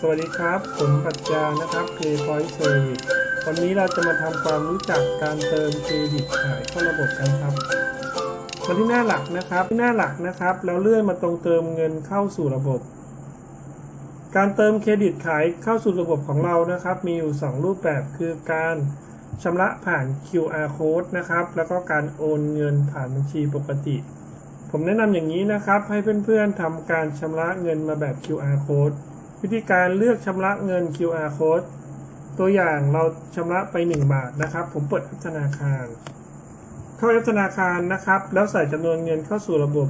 สวัสดีครับ ผมปรัชญานะครับ PayPoint Service วันนี้เราจะมาทำความรู้จักการเติมเครดิตขายเข้าระบบกันครับ มาที่หน้าหลักนะครับที่หน้าหลักนะครับ แล้วเลื่อนมาตรงเติมเงินเข้าสู่ระบบ การเติมเครดิตขายเข้าสู่ระบบของเรานะครับ มีอยู่ 2 รูปแบบคือการชำระผ่าน QR code นะครับ แล้วก็การโอนเงินผ่านบัญชีปกติ ผมแนะนำอย่างนี้นะครับ ให้เพื่อนๆทำการชำระเงินมาแบบ QR code วิธีการเลือกชำระเงิน QR code ตัวอย่างเราชำระไป 1 บาทนะครับ ผมเปิดแอปธนาคาร เข้าแอปธนาคารนะครับ แล้วใส่จำนวนเงินเข้าสู่ระบบ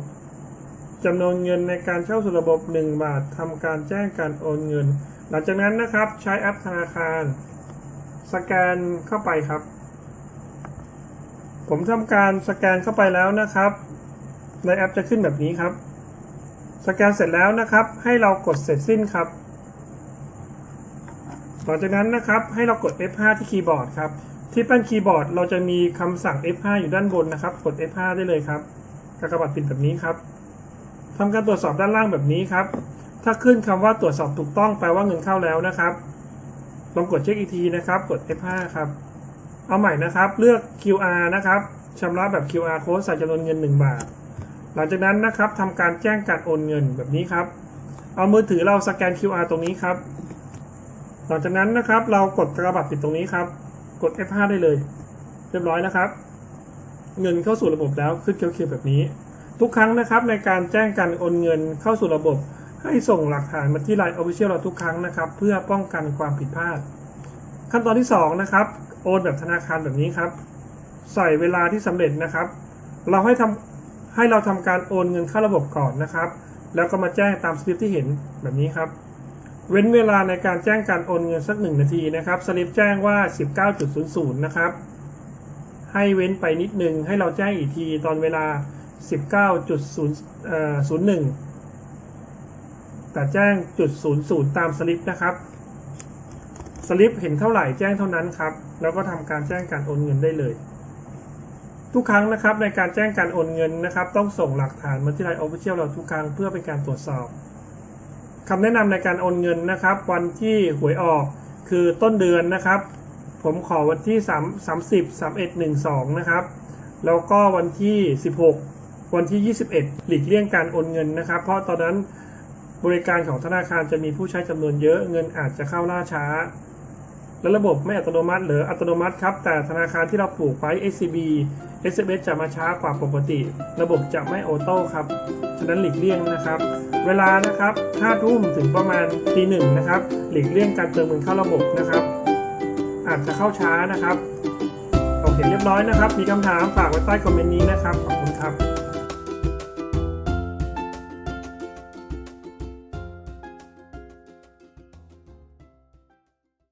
จำนวนเงินในการเข้าสู่ระบบ 1 บาททำการแจ้งการโอนเงิน หลังจากนั้นนะครับใช้แอปธนาคาร สแกนเข้าไปครับ ผมทำการสแกนเข้าไปแล้วนะครับ ในแอปจะขึ้นแบบนี้ครับ สแกนเสร็จแล้วนะครับ ให้เรากดเสร็จสิ้นครับ หลังจากนั้นนะครับให้เรากด F5 ที่คีย์บอร์ดครับที่แป้นคีย์บอร์ดเราจะมีคำสั่ง F5 อยู่ด้านบนนะครับ กด F5 ได้เลยครับกากบาทปิดแบบนี้ครับทำการตรวจสอบด้านล่างแบบนี้ครับ ถ้าขึ้นคำว่าตรวจสอบถูกต้องแปลว่าเงินเข้าแล้วนะครับลองกดเช็คอีกทีนะครับ กด F5 ครับเอาใหม่นะครับเลือก QR นะครับชำระแบบ QR code ใส่จำนวนเงิน 1 บาท หลังจากนั้นนะครับทำการแจ้งการโอนเงินแบบนี้ครับ เอามือถือเราสแกน QR ตรงนี้ครับ หลังจากนั้นนะครับ เรากดกระบาดปิดตรงนี้ครับ กด F5 ได้เลย เรียบร้อยนะครับ เงินเข้าสู่ระบบแล้วขึ้นเขียวๆแบบนี้ ทุกครั้งนะครับ ในการแจ้งการโอนเงินเข้าสู่ระบบ ให้ส่งหลักฐานมาที่ Line Official เราทุกครั้งนะครับ เพื่อป้องกันความผิดพลาด ขั้นตอนที่2นะครับโอนแบบธนาคารแบบนี้ครับ ใส่เวลาที่สำเร็จนะครับ เราให้ทำให้เราทำการโอนเงินเข้าระบบก่อนนะครับ แล้วก็มาแจ้งตามสลิปที่เห็นแบบนี้ครับ เว้นเวลาในการแจ้งการโอนเงินสักหนึ่งนาทีนะครับสลิปแจ้งว่า 19.00 นะครับ ให้เว้นไปนิดนึง ให้เราแจ้งอีกทีตอนเวลา 19.0เอ่อ01 แต่แจ้งจุด00 ตามสลิปนะครับ สลิปเห็นเท่าไหร่แจ้งเท่านั้นครับ แล้วก็ทำการแจ้งการโอนเงินได้เลย ทุกครั้งนะครับในการแจ้งการโอนเงินนะครับ ต้องส่งหลักฐานมาที่ไลน์ออฟฟิเชียลเราทุกครั้งเพื่อเป็นการตรวจสอบ คำแนะนำในการโอนเงินนะครับ วันที่หวยออกคือต้นเดือนนะครับ ผมขอวันที่3 30 31 12 นะครับ แล้วก็วันที่ 16 วันที่ 21 หลีกเลี่ยงการโอนเงินนะครับ เพราะตอนนั้นบริการของธนาคารจะมีผู้ใช้จำนวนเยอะเงินอาจจะเข้าล่าช้า และระบบไม่อัตโนมัติหรืออัตโนมัติครับ แต่ธนาคารที่เราผูกไว้ SCB SMS จะมาช้ากว่าปกติ ระบบจะไม่ออโต้ครับ ฉะนั้นหลีกเลี่ยงนะครับ เวลานะครับ5ทุ่มถึงประมาณตีหนึ่งนะครับ หลีกเลี่ยงการเติมเงินเข้าระบบนะครับ อาจจะเข้าช้านะครับโอเคเรียบร้อยนะครับ มีคำถามฝากไว้ใต้คอมเมนต์นี้นะครับ ขอบคุณครับ